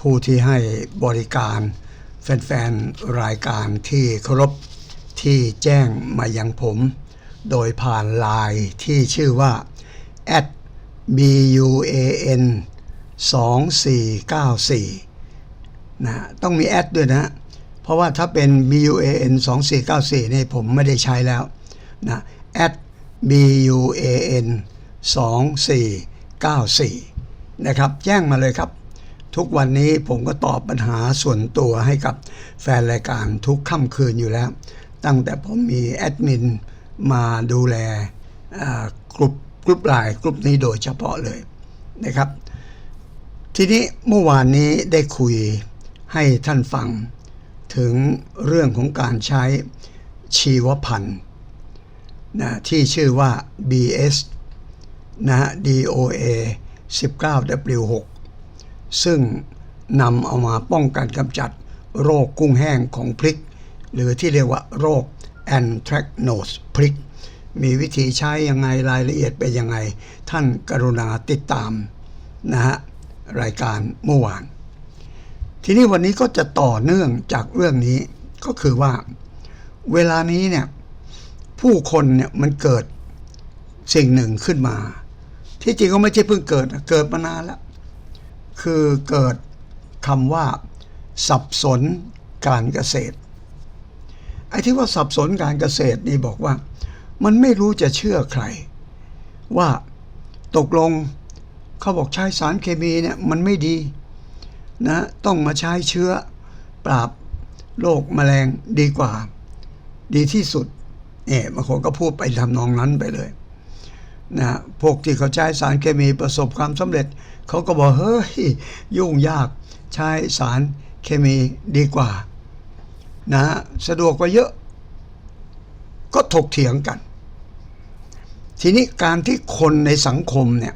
ผู้ที่ให้บริการแฟนๆ รายการที่เคารพที่แจ้งมายังผม โดยผ่านไลน์ที่ชื่อว่า at buan 2494นะต้องมีแอดด้วยนะ เพราะว่าถ้าเป็น buan 2494นี่ผมไม่ได้ใช้แล้วนะ at buan 2494 นะครับ แจ้งมาเลยครับ ทุกวันนี้ผมก็ตอบปัญหาส่วนตัวให้กับแฟนรายการทุกค่ำคืนอยู่แล้ว ตั้งแต่ผมมีแอดมินมาดูแลกลุ่มกลุ่มไลน์กลุ่มนี้โดยเฉพาะเลยนะครับ ทีนี้เมื่อวานนี้ได้คุยให้ท่านฟังถึงเรื่องของการใช้ชีวพันธุ์นะที่ชื่อว่า BS นะ DOA 19W6 ซึ่งนำเอามาป้องกันกำจัดโรคกุ้งแห้งของพริก หรือที่เรียกว่าโรค anthracnose พริก มีวิธีใช้ยังไงรายละเอียดเป็นยังไง ท่านกรุณาติดตามนะฮะรายการเมื่อวาน ทีนี้วันนี้ก็จะต่อเนื่องจากเรื่องนี้ก็คือว่าเวลานี้เนี่ยผู้คนเนี่ยมันเกิดสิ่งหนึ่งขึ้นมา ที่จริงก็ไม่ใช่เพิ่งเกิดเกิดมานานแล้ว คือเกิดคำว่า สับสนการเกษตร ไอ้ที่ว่าสับสนการเกษตรนี่บอกว่า มันไม่รู้จะเชื่อใคร ว่าตกลงเขาบอกใช้สารเคมีเนี่ยมันไม่ดีนะต้องมาใช้เชื้อปราบโรคแมลงดีกว่า ดีที่สุดเนี่ยบางคนก็พูดไปทำนองนั้นไปเลยนะพวกที่เขาใช้สารเคมีประสบความสำเร็จ เขาก็บอกเฮ้ย ยุ่งยากใช้สารเคมีดีกว่า นะสะดวกกว่าเยอะ ก็ถกเถียงกัน ทีนี้การที่คนในสังคมเนี่ย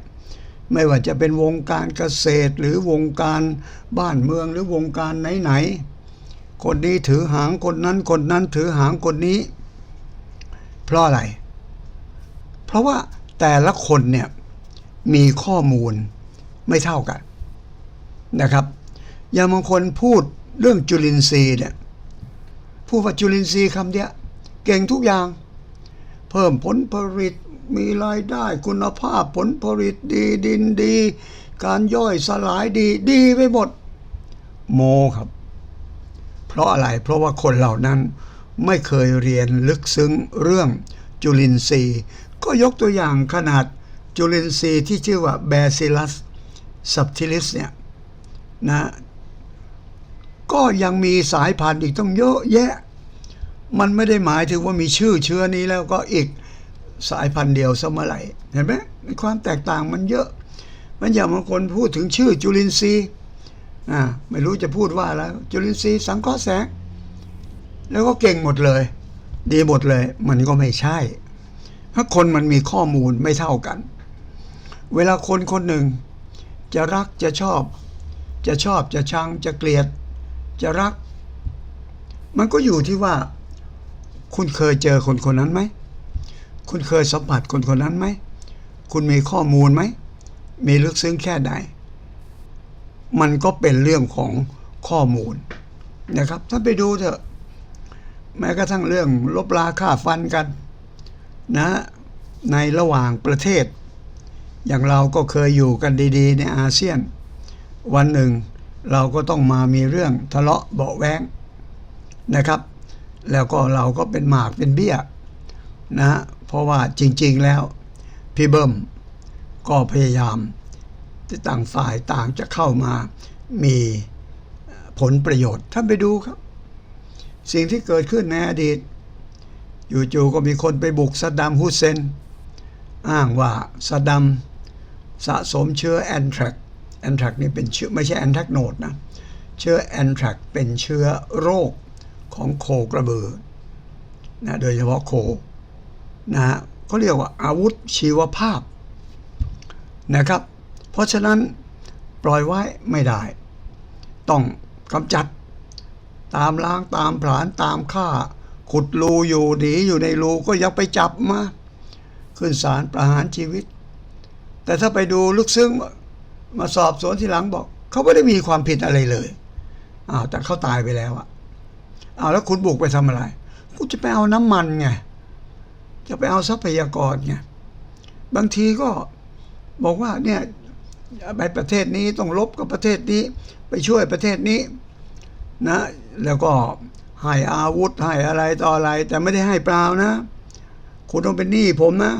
ไม่ว่าจะเป็นวงการเกษตรหรือวงการบ้านเมืองหรือวงการไหนๆ คนนี้ถือหางคนนั้นคนนั้นถือหางคนนี้ เพราะอะไร เพราะว่าแต่ละคนเนี่ยมีข้อมูล ไม่เท่ากันนะครับอย่างบางคนพูดเรื่องจุลินทรีย์เนี่ยพูดว่าจุลินทรีย์คำเนี้ยเก่งทุกอย่าง เพิ่มผลผลิตมีรายได้คุณภาพผลผลิตดีดินดี การย่อยสลายดีดีไปหมด โมครับ เพราะอะไรเพราะว่าคนเหล่านั้นไม่เคยเรียนลึกซึ้งเรื่องจุลินทรีย์ ก็ยกตัวอย่างขนาดจุลินทรีย์ที่ชื่อว่า Bacillus subtilis เนี่ยนะก็ยังมีสายพันธุ์อีกต้องเยอะแยะ มันไม่ได้หมายถึงว่ามีชื่อเชื้อนี้แล้วก็อีกสายพันธุ์เดียวเสมอไหร่เห็นไหมความแตกต่างมันเยอะ มันอย่างบางคนพูดถึงชื่อจุลินทรีย์อ่าไม่รู้จะพูดว่าแล้ว จุลินทรีย์สังเคราะห์แสง แล้วก็เก่งหมดเลย ดีหมดเลย มันก็ไม่ใช่เพราะคนมันมีข้อมูลไม่เท่ากัน เวลาคนคนหนึ่ง จะรักจะชอบ จะชอบจะชังจะเกลียด จะรัก มันก็อยู่ที่ว่า คุณเคยเจอคนคนนั้นไหม คุณเคยสัมผัสคนคนนั้นไหม คุณมีข้อมูลไหม มีลึกซึ้งแค่ไหนมันก็เป็นเรื่องของข้อมูลนะครับ ถ้าไปดูเถอะ แม้กระทั่งเรื่องลบลาค่าฟันกันนะในระหว่างประเทศ อย่างเราก็เคยอยู่กันดีๆ ในอาเซียน วันหนึ่งเราก็ต้องมามีเรื่องทะเลาะเบาแวงนะครับ แล้วก็เราก็เป็นหมากเป็นเบี้ยนะเพราะว่าจริงๆแล้ว พี่เบิ้มก็พยายามที่ต่างฝ่ายต่างจะเข้ามามีผลประโยชน์ท่านไปดูครับ สิ่งที่เกิดขึ้นในอดีต อยู่ๆก็มีคนไปบุกซัดดัมฮุสเซน อ้างว่าซัดดัม สะสมเชื้อแอนแทรกแอนแทรกนี่เป็นเชื้อไม่ใช่แอนแทรกโนดนะเชื้อแอนแทรกเป็นเชื้อโรคของโคกระบือนะโดยเฉพาะโคนะฮะเขาเรียกว่าอาวุธชีวภาพนะครับ เพราะฉะนั้นปล่อยไว้ไม่ได้ ต้องกำจัด ตามล้างตามผลาญตามฆ่า ขุดรูอยู่หนีอยู่ในรูก็ยังไปจับมา ขึ้นศาลประหารชีวิต แต่ถ้าไปดูลึกซึ้งมาสอบสวนทีหลังบอก เขาไม่ได้มีความผิดอะไรเลยอ้าวแต่เขาตายไปแล้วอะอ้าวแล้วคุณบุกไปทำอะไรคุณจะไปเอาน้ำมันไงจะไปเอาทรัพยากรไงบางทีก็บอกว่าเนี่ยไปประเทศนี้ต้องลบกับประเทศนี้ ไปช่วยประเทศนี้นะ แล้วก็ให้อาวุธให้อะไรต่ออะไร แต่ไม่ได้ให้เปล่านะ คุณต้องเป็นหนี้ผมนะ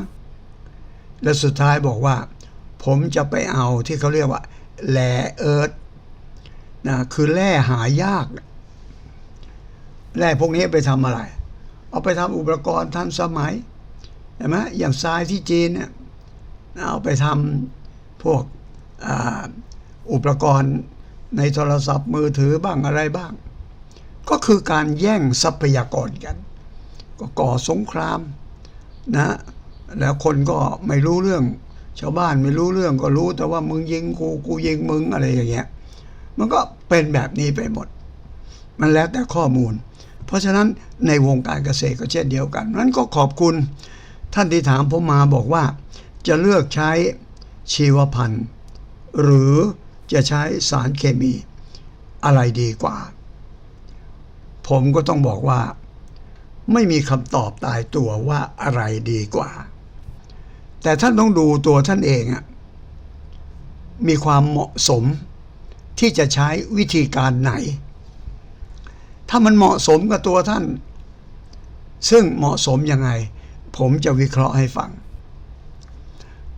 และสุดท้ายบอกว่า ผมจะไปเอาที่เขาเรียกว่าแร่เอิร์ธนะคือแร่หายาก แร่พวกนี้ไปทำอะไร เอาไปทำอุปกรณ์ทันสมัยเห็นไหมอย่างทรายที่จีนเนี่ยเอาไปทำพวกอ,อุปกรณ์ในโทรศัพท์มือถือบ้างอะไรบ้าง ก็คือการแย่งทรัพยากรกัน ก็ก่อสงครามนะแล้วคนก็ไม่รู้เรื่อง ชาวบ้านไม่รู้เรื่องก็รู้แต่ว่ามึงยิงกูกูยิงมึงอะไรอย่างเงี้ย มันก็เป็นแบบนี้ไปหมด มันแล้วแต่ข้อมูล เพราะฉะนั้นในวงการเกษตรก็เช่นเดียวกัน นั้นก็ขอบคุณท่านที่ถามผมมาบอกว่า จะเลือกใช้ชีวพันธุ์ หรือจะใช้สารเคมีอะไรดีกว่า ผมก็ต้องบอกว่า ไม่มีคำตอบตายตัวว่าอะไรดีกว่า แต่ท่านต้องดูตัวท่านเองอะมีความเหมาะสมที่จะใช้วิธีการไหน ถ้ามันเหมาะสมกับตัวท่าน ซึ่งเหมาะสมยังไง ผมจะวิเคราะห์ให้ฟัง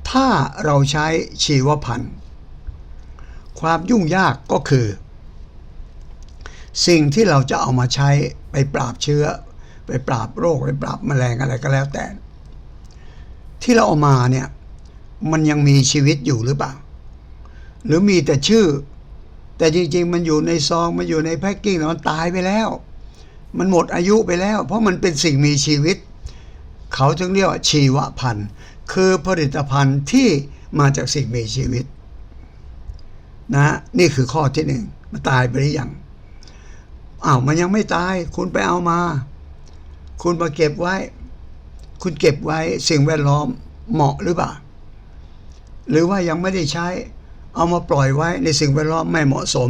ถ้าเราใช้ชีวพันธุ์ ความยุ่งยากก็คือ สิ่งที่เราจะเอามาใช้ไปปราบเชื้อ ไปปราบโรค ไปปราบแมลงอะไรก็แล้วแต่ ที่เราเอามาเนี่ย มันยังมีชีวิตอยู่หรือเปล่า หรือมีแต่ชื่อ แต่จริง ๆ มันอยู่ในซอง มันอยู่ในแพ็กกิ้งแล้วมันตายไปแล้ว มันหมดอายุไปแล้ว เพราะมันเป็นสิ่งมีชีวิต เขาจึงเรียกว่าชีวพันธุ์ คือผลิตภัณฑ์ที่มาจากสิ่งมีชีวิต นะ นี่คือข้อที่หนึ่งมันตายไปหรือยังอ้าวมันยังไม่ตาย คุณไปเอามา คุณมาเก็บไว้ คุณเก็บไว้สิ่งแวดล้อมเหมาะหรือเปล่า หรือว่ายังไม่ได้ใช้เอามาปล่อยไว้ในสิ่งแวดล้อมไม่เหมาะสม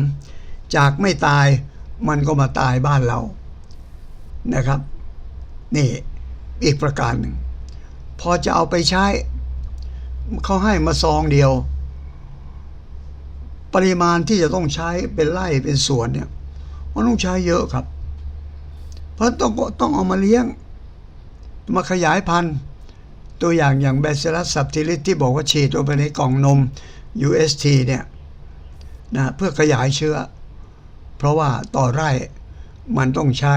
จากไม่ตายมันก็มาตายบ้านเรานะครับ นี่อีกประการหนึ่ง พอจะเอาไปใช้เขาให้มาซองเดียว ปริมาณที่จะต้องใช้เป็นไร่เป็นสวนเนี่ยมันต้องใช้เยอะครับ เพราะต้องต้องเอามาเลี้ยง มาขยายพันธุ์ ตัวอย่างอย่างแบซิลัสซับทิลิสที่บอกว่าฉีดลงไปในกล่องนม UST เนี่ยนะเพื่อขยายเชื้อ เพราะว่าต่อไร่มันต้องใช้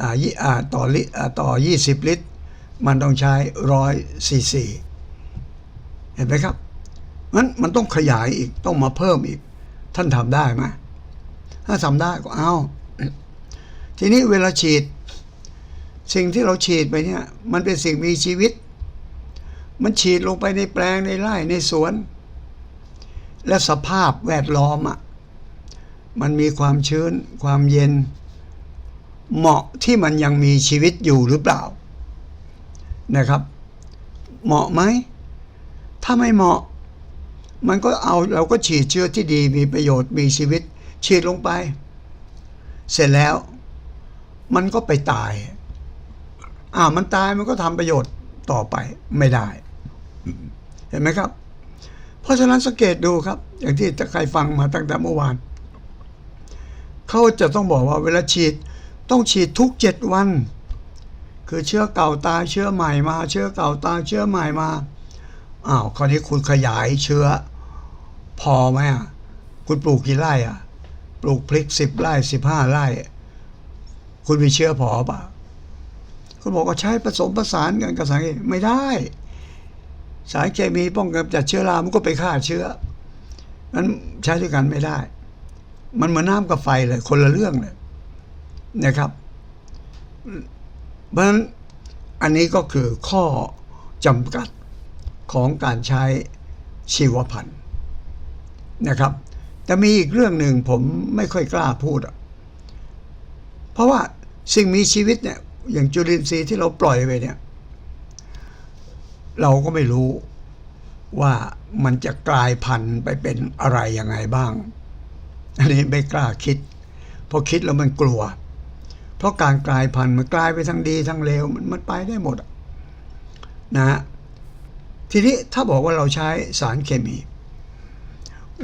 อ่าต่อลิอ่าต่อ 20 ลิตร มันต้องใช้ร้อยซีซีเห็นไหมครับงั้นมันต้องขยายอีกต้องมาเพิ่มอีก ท่านทำได้ไหมถ้าทำได้ก็เอา ทีนี้เวลาฉีด สิ่งที่เราฉีดไปเนี่ย มันเป็นสิ่งมีชีวิต มันฉีดลงไปในแปลงในไร่ในสวน และสภาพแวดล้อมอะมันมีความชื้น ความเย็น เหมาะที่มันยังมีชีวิตอยู่หรือเปล่านะครับ เหมาะไหม ถ้าไม่เหมาะ มันก็เอาเราก็ฉีดเชื้อที่ดีมีประโยชน์มีชีวิต ฉีดลงไป เสร็จแล้ว มันก็ไปตาย อ่ามันตายมันก็ทำประโยชน์ต่อไปไม่ได้ เห็นไหมครับ เพราะฉะนั้นสังเกตดูครับ อย่างที่ใครฟังมาตั้งแต่เมื่อวานเขาจะต้องบอกว่าเวลาฉีดต้องฉีดทุกเจ็ดวัน คือเชื้อเก่าตายเชื้อใหม่มา เชื้อเก่าตายเชื้อใหม่มาอ้าวคราวนี้คุณขยายเชื้อ พอไหมอะคุณปลูกกี่ไร่อะ ปลูกพริกสิบไร่สิบห้าไร่ คุณมีเชื้อพอป่ะ คุณบอกว่าใช้ผสมผสานกันกับสารเคมีไม่ได้ สารเคมีป้องกันจัดเชื้อรา มันก็ไปฆ่าเชื้อนั้นใช้ด้วยกันไม่ได้ มันเหมือนน้ำกับไฟเลยคนละเรื่องเลยนะครับ เพราะฉะนั้นอันนี้ก็คือข้อจำกัดของการใช้ชีวพันธุ์นะครับแต่มีอีกเรื่องหนึ่งผมไม่ค่อยกล้าพูดอะเพราะว่าสิ่งมีชีวิตเนี่ย อย่างจุลินทรีย์ที่เราปล่อยไปเนี่ย เราก็ไม่รู้ว่ามันจะกลายพันธุ์ไปเป็นอะไรยังไงบ้าง อันนี้ไม่กล้าคิดพราะคิดแล้วมันกลัว เพราะการกลายพันธุ์มันกลายไปทั้งดีทั้งเลวมันมันไปได้หมดนะฮะทีนี้ถ้าบอกว่าเราใช้สารเคมี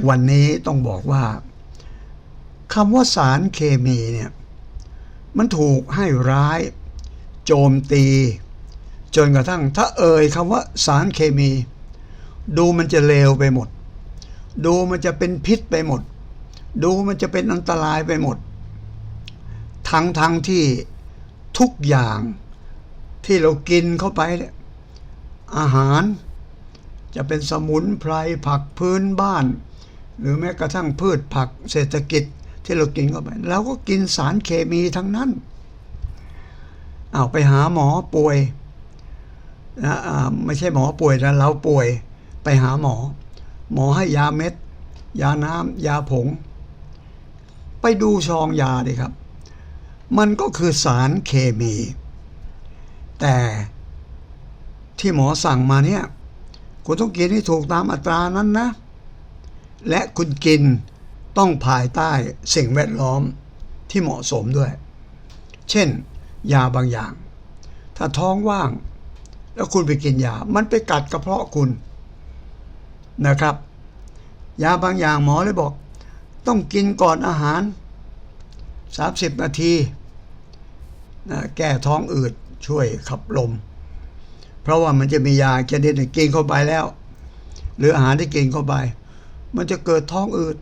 วันนี้ต้องบอกว่าคำว่าสารเคมีเนี่ย มันถูกให้ร้าย โจมตี จนกระทั่งถ้าเอ่ยคำว่าสารเคมี ดูมันจะเลวไปหมด ดูมันจะเป็นพิษไปหมด ดูมันจะเป็นอันตรายไปหมด ทั้งทั้งที่ทุกอย่างที่เรากินเข้าไปเนี่ยอาหารจะเป็นสมุนไพรผักพื้นบ้าน หรือแม้กระทั่งพืชผักเศรษฐกิจที่เรากินเข้าไปเราก็กินสารเคมีทั้งนั้น เอาไปหาหมอป่วยนะอ่าไม่ใช่หมอป่วยนะเราป่วยไปหาหมอ หมอให้ยาเม็ด ยาน้ำยาผง ไปดูซองยาดิครับ มันก็คือสารเคมี แต่ที่หมอสั่งมาเนี่ยคุณต้องกินให้ถูกตามอัตรานั้นนะ และคุณกินต้องภายใต้สิ่งแวดล้อมที่เหมาะสมด้วย เช่น ยาบางอย่าง ถ้าท้องว่าง แล้วคุณไปกินยา มันไปกัดกระเพาะคุณนะครับ ยาบางอย่างหมอเลยบอก ต้องกินก่อนอาหาร 30 นาทีนะแก้ท้องอืดช่วยขับลม เพราะว่ามันจะมียาชนิดหนึ่งกินเข้าไปแล้ว หรืออาหารที่กินเข้าไป มันจะเกิดท้องอืด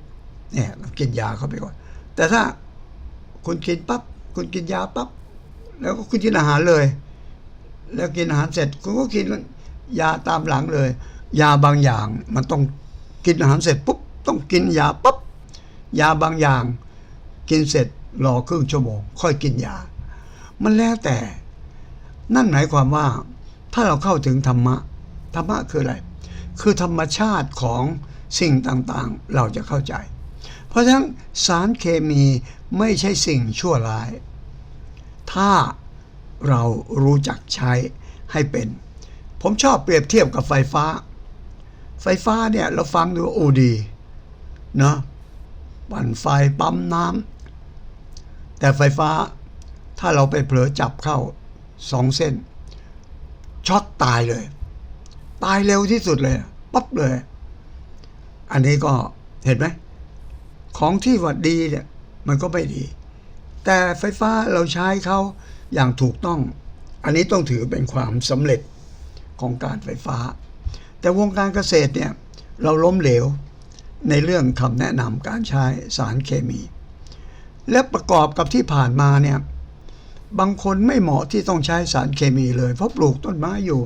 เนี่ยกินยาเข้าไปก่อน แต่ถ้าคุณกินปั๊บคุณกินยาปั๊บ แล้วก็คุณกินอาหารเลย แล้วกินอาหารเสร็จคุณก็กินยาตามหลังเลย ยาบางอย่างมันต้องกินอาหารเสร็จปุ๊บต้องกินยาปั๊บยาบางอย่าง กินเสร็จรอครึ่งชั่วโมง ค่อยกินยา มันแล้วแต่ นั่นหมายความว่า ถ้าเราเข้าถึงธรรมะ ธรรมะคืออะไร คือธรรมชาติของสิ่งต่างๆ เราจะเข้าใจ เพราะฉะนั้นสารเคมีไม่ใช่สิ่งชั่วร้าย ถ้าเรารู้จักใช้ให้เป็น ผมชอบเปรียบเทียบกับไฟฟ้า ไฟฟ้าเนี่ยเราฟังดูโอ้ดีเนาะปั่นไฟปั๊มน้ำแต่ไฟฟ้าถ้าเราไปเผลอจับเข้าสองเส้น ช็อตตายเลย ตายเร็วที่สุดเลยปั๊บเลย อันนี้ก็เห็นไหมของที่ว่าดีเนี่ยมันก็ไม่ดี แต่ไฟฟ้าเราใช้เขาอย่างถูกต้อง อันนี้ต้องถือเป็นความสำเร็จของการไฟฟ้า แต่วงการเกษตรเนี่ยเราล้มเหลวในเรื่องคำแนะนำการใช้สารเคมี และประกอบกับที่ผ่านมาเนี่ยบางคนไม่เหมาะที่ต้องใช้สารเคมีเลย เพราะปลูกต้นไม้อยู่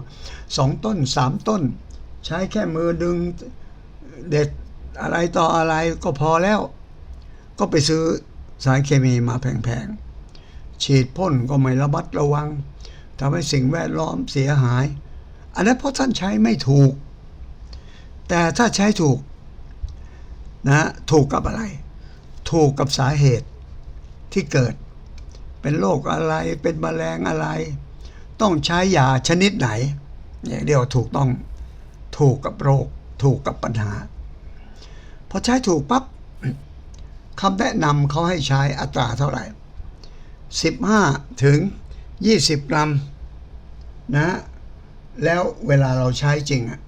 สองต้นสามต้น ใช้แค่มือดึงเด็ดอะไรต่ออะไรก็พอแล้ว ก็ไปซื้อ สารเคมีมาแพงๆ ฉีดพ่นก็ไม่ระมัดระวังทำให้สิ่งแวดล้อมเสียหาย อันนั้นเพราะท่านใช้ไม่ถูก แต่ถ้าใช้ถูกนะถูกกับอะไร ถูกกับสาเหตุที่เกิด เป็นโรคอะไรเป็นแมลงอะไร ต้องใช้ยาชนิดไหนเนี่ยเรียกว่าถูกต้องถูกกับโรค ถูกกับปัญหาพอใช้ถูกปั๊บ คำแนะนำเขาให้ใช้อัตราเท่าไหร่ 15 ถึง 20 กรัมนะแล้วเวลาเราใช้จริงอะ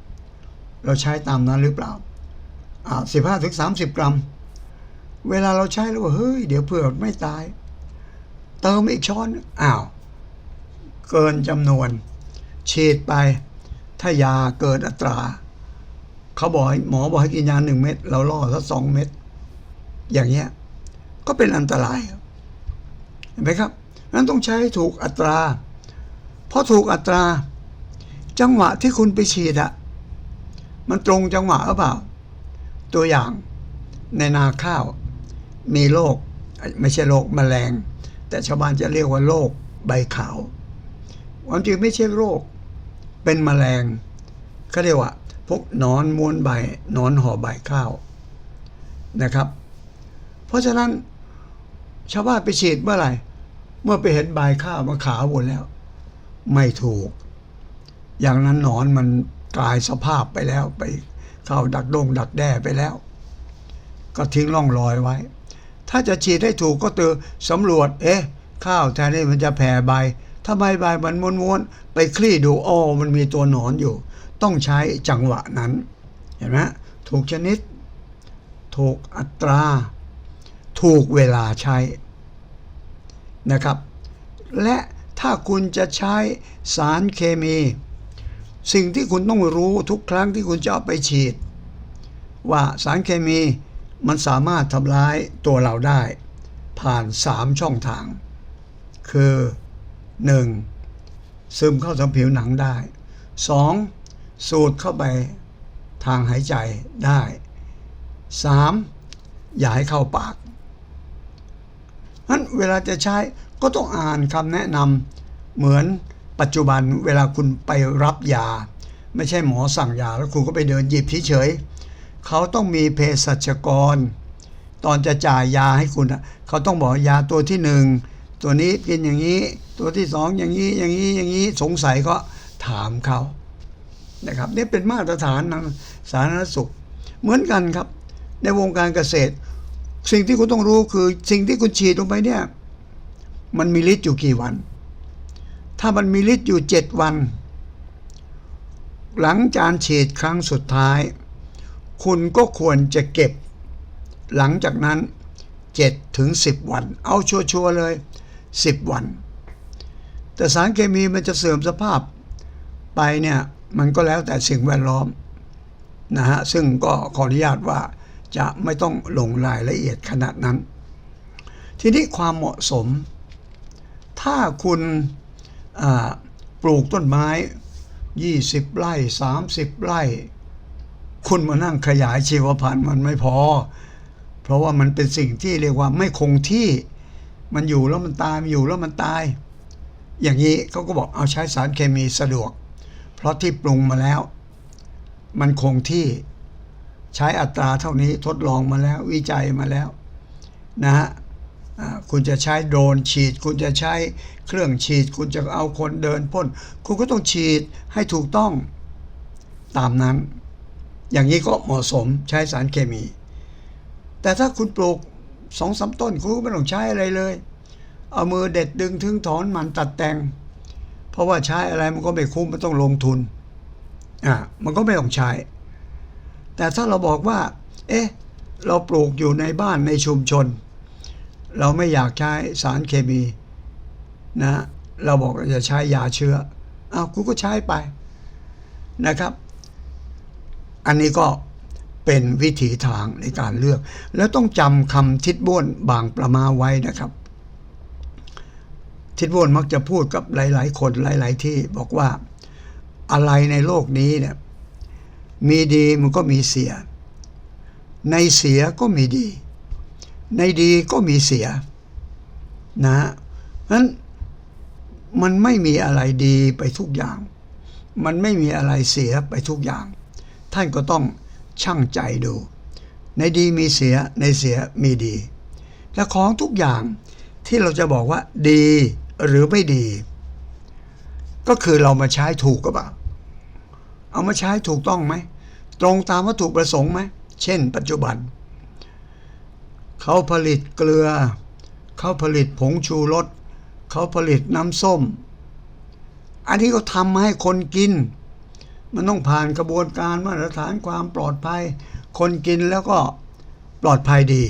เราใช้ตามนั้นหรือเปล่าอ่า15ถึง30กรัม เวลาเราใช้แล้วว่าเฮ้ย เดี๋ยวเผื่อไม่ตาย เติมอีกช้อน อ้าว เกินจำนวน ฉีดไป ถ้ายาเกินอัตรา เขาบอกให้หมอบอกให้กินยาหนึ่งเม็ด เราล่อสักสองเม็ด อย่างเงี้ยก็เป็นอันตรายเห็นไหมครับนั้นต้องใช้ถูกอัตรา เพราะถูกอัตรา จังหวะที่คุณไปฉีดอะมันตรงจังหวะหรือเปล่า ตัวอย่างในนาข้าว มีโรคไม่ใช่โรคแมลง แต่ชาวบ้านจะเรียกว่าโรคใบขาวความจริงไม่ใช่โรค เป็นแมลงเขาเรียกว่าพวกนอนม้วนใบนอนห่อใบข้าวนะครับ เพราะฉะนั้นชาวบ้านไปฉีดเมื่อไหร่ เมื่อไปเห็นใบข้าวมันขาวหมดแล้ว ไม่ถูก อย่างนั้นหนอนมันกลายสภาพไปแล้วไปเข้าดักดงดักแด้ไปแล้ว ก็ทิ้งร่องรอยไว้ ถ้าจะฉีดให้ถูกก็ตือสำรวจ เอ๊ะ ข้าวแทนที่มันจะแผ่ใบทำไมใบมันม้วนๆไปคลี่ดูอ้อมันมีตัวหนอนอยู่ ต้องใช้จังหวะนั้น เห็นไหมถูกชนิด ถูกอัตรา ถูกเวลาใช้นะครับ และถ้าคุณจะใช้สารเคมี สิ่งที่คุณต้องรู้ทุกครั้งที่คุณจะเอาไปฉีด ว่าสารเคมีมันสามารถทำร้ายตัวเราได้ ผ่านสามช่องทาง คือ 1. ซึมเข้าทางผิวหนังได้ 2. สูดเข้าไปทางหายใจได้ 3. อย่าให้เข้าปาก นั้นเวลาจะใช้ก็ต้องอ่านคำแนะนำเหมือนปัจจุบันเวลาคุณไปรับยา ไม่ใช่หมอสั่งยาแล้วคุณก็ไปเดินหยิบเฉยๆเขาต้องมีเภสัชกร ตอนจะจ่ายยาให้คุณเขาต้องบอกยาตัวที่หนึ่งตัวนี้กินอย่างนี้ ตัวที่สองอย่างนี้อย่างนี้อย่างนี้สงสัยก็ถามเขานะครับนี่เป็นมาตรฐานทางสาธารณสุข เหมือนกันครับ ในวงการเกษตร สิ่งที่คุณต้องรู้คือสิ่งที่คุณฉีดลงไปเนี่ย มันมีฤทธิ์อยู่กี่วัน ถ้ามันมีฤทธิ์อยู่เจ็ดวัน หลังจากฉีดครั้งสุดท้าย คุณก็ควรจะเก็บ หลังจากนั้น7ถึง10วัน เอาชัวร์ๆเลย10วัน แต่สารเคมีมันจะเสื่อมสภาพไปเนี่ย มันก็แล้วแต่สิ่งแวดล้อมนะฮะซึ่งก็ขออนุญาตว่า จะไม่ต้องลงรายละเอียดขนาดนั้น ทีนี้ความเหมาะสม ถ้าคุณปลูกต้นไม้ 20 ไร่ 30 ไร่ คุณมานั่งขยายชีวพันธุ์มันไม่พอ เพราะว่ามันเป็นสิ่งที่เรียกว่าไม่คงที่มันอยู่แล้วมันตายมันอยู่แล้วมันตาย อย่างนี้เขาก็บอกเอาใช้สารเคมีสะดวก เพราะที่ปรุงมาแล้ว มันคงที่ ใช้อัตราเท่านี้ทดลองมาแล้ววิจัยมาแล้วนะฮะคุณจะใช้โดรนฉีด คุณจะใช้เครื่องฉีด คุณจะเอาคนเดินพ่น คุณก็ต้องฉีดให้ถูกต้องตามนั้น อย่างนี้ก็เหมาะสมใช้สารเคมี แต่ถ้าคุณปลูกสองสามต้น คุณก็ไม่ต้องใช้อะไรเลย เอามือเด็ดดึงถึงถอนมันตัดแต่ง เพราะว่าใช้อะไรมันก็ไม่คุ้มมันต้องลงทุนอ่ามันก็ไม่ต้องใช้ แต่ถ้าเราบอกว่า เอ๊ะ เราปลูกอยู่ในบ้านในชุมชน เราไม่อยากใช้สารเคมีนะ เราบอกเราจะใช้ยาเชื้อเอ้าวคุณก็ใช้ไปนะครับ อันนี้ก็เป็นวิถีทางในการเลือก แล้วต้องจำคำทิดบ้วนบางประมาไว้นะครับ ทิดบ้วนมักจะพูดกับหลาย ๆ คนหลาย ๆ ที่บอกว่าอะไรในโลกนี้เนี่ย มีดีมันก็มีเสีย ในเสียก็มีดี ในดีก็มีเสีย นะนั้นมันไม่มีอะไรดีไปทุกอย่าง มันไม่มีอะไรเสียไปทุกอย่าง ท่านก็ต้องชั่งใจดู ในดีมีเสีย ในเสียมีดี และของทุกอย่างที่เราจะบอกว่าดีหรือไม่ดี ก็คือเรามาใช้ถูกกับเปล่า เอามาใช้ถูกต้องไหม ตรงตามวัตถุประสงค์ไหม เช่น ปัจจุบัน เขาผลิตเกลือ เขาผลิตผงชูรส เขาผลิตน้ำส้ม อันนี้ก็ทำมาให้คนกิน มันต้องผ่านกระบวนการมาตรฐานความปลอดภัย คนกินแล้วก็ปลอดภัยดี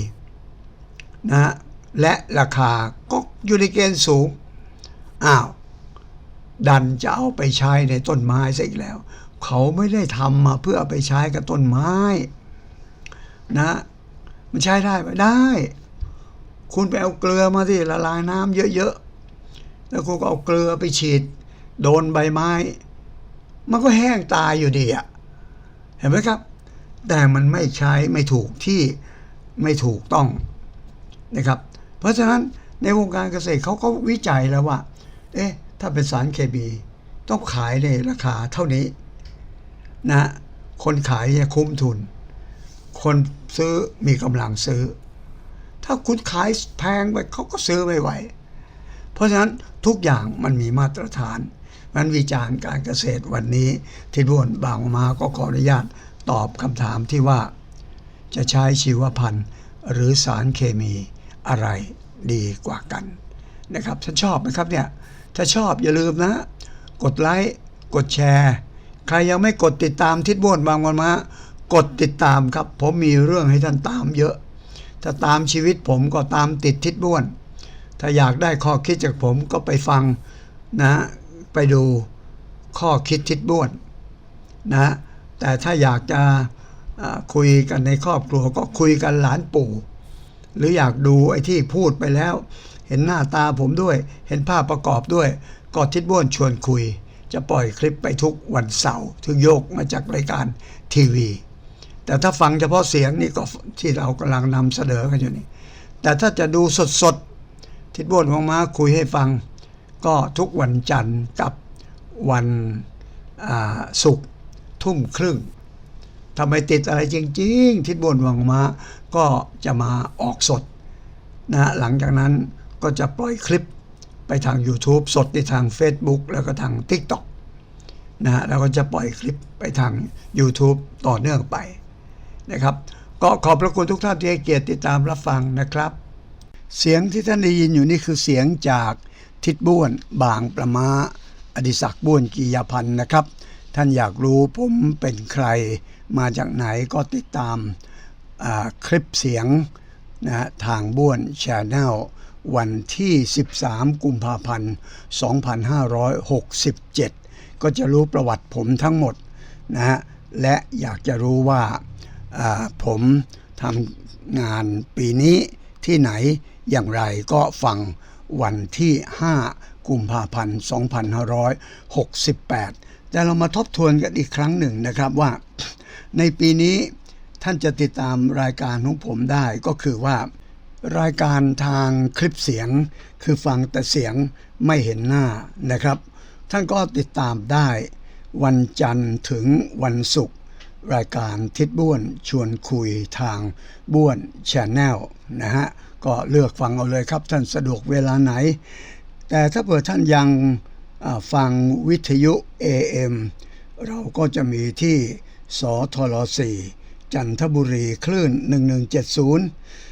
นะฮะและราคาก็อยู่ในเกณฑ์สูง อ้าว ดันจะเอาไปใช้ในต้นไม้ซะอีกแล้ว เขาไม่ได้ทำมาเพื่ออไปใช้กับต้นไม้ นะ มันใช้ได้ไหมได้ คุณไปเอาเกลือมาที่ละลายน้ำเยอะๆ แล้วคุณก็เอาเกลือไปฉีด โดนใบไม้ มันก็แห้งตายอยู่ดีอะเห็นไหมครับ แต่มันไม่ใช้ไม่ถูกที่ไม่ถูกต้องนะครับ เพราะฉะนั้นในวงการเกษตรเขาก็วิจัยแล้วว่า เอ๊ะ ถ้าเป็นสารเคมีต้องขายในราคาเท่านี้ นะคนขายจะคุ้มทุน คนซื้อมีกำลังซื้อ ถ้าคุณขายแพงไปเขาก็ซื้อไม่ไหว เพราะฉะนั้นทุกอย่างมันมีมาตรฐานมันวิจารณ์การเกษตรวันนี้ที่ร่วนบางมาก็ขออนุญาตตอบคำถามที่ว่า จะใช้ชีวพันธุ์หรือสารเคมีอะไรดีกว่ากันนะครับท่านชอบไหมครับเนี่ยถ้าชอบอย่าลืมนะ กดไลค์กดแชร์ ใครยังไม่กดติดตามทิศบ้วนบางวันมากดติดตามครับ ผมมีเรื่องให้ท่านตามเยอะ ถ้าตามชีวิตผมก็ตามติดทิศบ้วน ถ้าอยากได้ข้อคิดจากผมก็ไปฟังนะไปดูข้อคิดทิศบ้วนนะแต่ถ้าอยากจะคุยกันในครอบครัวก็คุยกันหลานปู่ หรืออยากดูไอ้ที่พูดไปแล้ว เห็นหน้าตาผมด้วย เห็นภาพประกอบด้วย ก็ทิศบ้วนชวนคุย จะปล่อยคลิปไปทุกวันเสาร์ถึงโยกมาจากรายการทีวี แต่ถ้าฟังเฉพาะเสียงนี่ก็ที่เรากำลังนำเสนอกันอยู่นี่ แต่ถ้าจะดูสดๆ ทิศบ้วนของม้าคุยให้ฟัง ก็ทุกวันจันทร์กับวันศุกร์ทุ่มครึ่งถ้าไมติดอะไรจริง ๆ ทิศบนวังมาก็จะมาออกสดนะหลังจากนั้นก็จะปล่อยคลิป ไปทาง YouTube สดในทาง Facebook แล้วก็ทาง TikTok นะฮะแล้วก็จะปล่อยคลิปไปทาง YouTube ต่อเนื่องไปนะครับ ก็ขอบพระคุณทุกท่านที่ให้เกียรติติดตามรับฟังนะครับ เสียงที่ท่านได้ยินอยู่นี่คือเสียงจากทิศบ้วน บางประมาอดิศักบ้วนกียาพันธ์นะครับ ท่านอยากรู้ผมเป็นใคร มาจากไหนก็ติดตามคลิปเสียงนะทางบ้วนชาแนล วันที่ 13 กุมภาพันธ์ 2567 ก็จะรู้ประวัติผมทั้งหมดนะฮะและอยากจะรู้ว่าผมทำงานปีนี้ที่ไหนอย่างไรก็ฟังวันที่ 5 กุมภาพันธ์ 2568 แต่เรามาทบทวนกันอีกครั้งหนึ่งนะครับว่า ในปีนี้ท่านจะติดตามรายการของผมได้ก็คือว่า รายการทางคลิปเสียง คือฟังแต่เสียงไม่เห็นหน้านะครับ ท่านก็ติดตามได้ วันจันทร์ถึงวันศุกร์รายการทิศบ้วนชวนคุยทางบ้วนชแนลนะฮะก็เลือกฟังเอาเลยครับท่านสะดวกเวลาไหน แต่ถ้าเผื่อท่านยังฟังวิทยุ AM เราก็จะมีที่สทล4จันทบุรีคลื่น 1170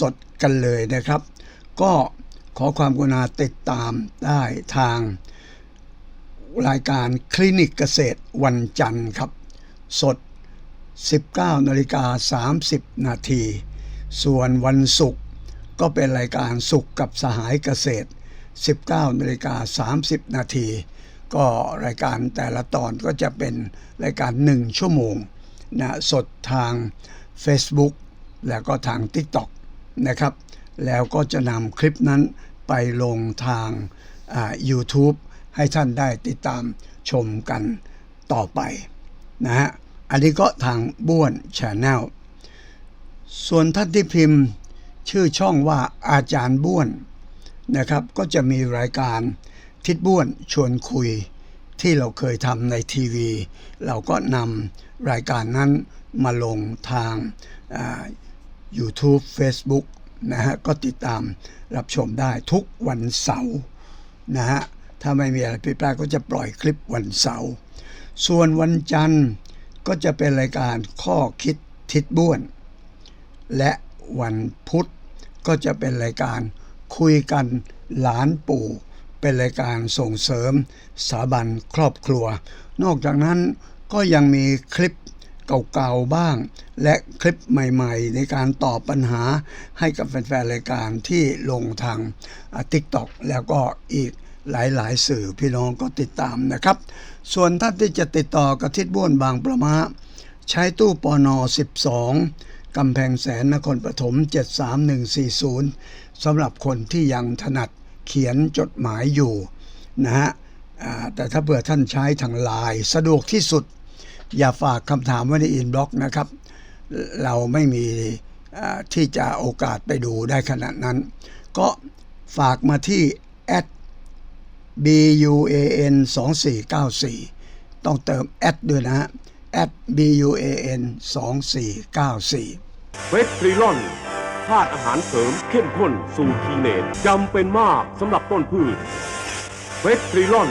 สดๆ กันเลยนะครับ ก็ขอความกรุณาติดตามได้ทางรายการคลินิกเกษตรวันจันทร์ครับ สด 19นาฬิกา30 นาที ส่วนวันศุกร์ก็เป็นรายการสุขกับสหายเกษตร 19นาฬิกา30 นาที ก็รายการแต่ละตอนก็จะเป็นรายการ 1 ชั่วโมงนะสดทาง Facebook แล้วก็ทาง TikTok นะครับ แล้วก็จะนำคลิปนั้นไปลงทาง YouTube ให้ท่านได้ติดตามชมกันต่อไปนะฮะ อันนี้ก็ทางบ้วนชาแนลส่วนท่านที่พิมพ์ชื่อช่องว่าอาจารย์บ้วนนะครับ ก็จะมีรายการทิดบ้วนชวนคุยที่เราเคยทำในทีวี เราก็นำรายการนั้นมาลงทางา YouTube Facebook นะฮะก็ติดตามรับชมได้ทุกวันเสาร์นะฮะถ้าไม่มีอะไรผิดพลาดก็จะปล่อยคลิปวันเสาร์ส่วนวันจันทร์ก็จะเป็นรายการข้อคิดทิศบ้วน และวันพุธก็จะเป็นรายการคุยกันหลานปู่ เป็นรายการส่งเสริมสถาบันครอบครัว นอกจากนั้นก็ยังมีคลิป เก่าๆบ้าง และคลิปใหม่ๆ ในการตอบปัญหาให้กับแฟนๆรายการที่ลงทางทิกตอกแล้วก็อีกหลายๆ สื่อพี่น้องก็ติดตามนะครับ ส่วนท่านที่จะติดต่อกับทิศบ้วนบางประมาใช้ตู้ปอนอ12 กำแพงแสนนครปฐม 73140สำหรับคนที่ยังถนัดเขียนจดหมายอยู่นะฮะแต่ถ้าเผื่อท่านใช้ทางไลน์สะดวกที่สุด อย่าฝากคำถามไว้ในอินบ็อกนะครับ เราไม่มีที่จะโอกาสไปดูได้ขนาดนั้น ก็ฝากมาที่ b u a n 2494 ต้องเติมแอดด้วยนะฮะ at b u a n 2494เฟสตรีลอนธาตุอาหารเสริมเข้มข้นสูตรคีเนตจำเป็นมากสำหรับต้นพืชเฟสตรีลอน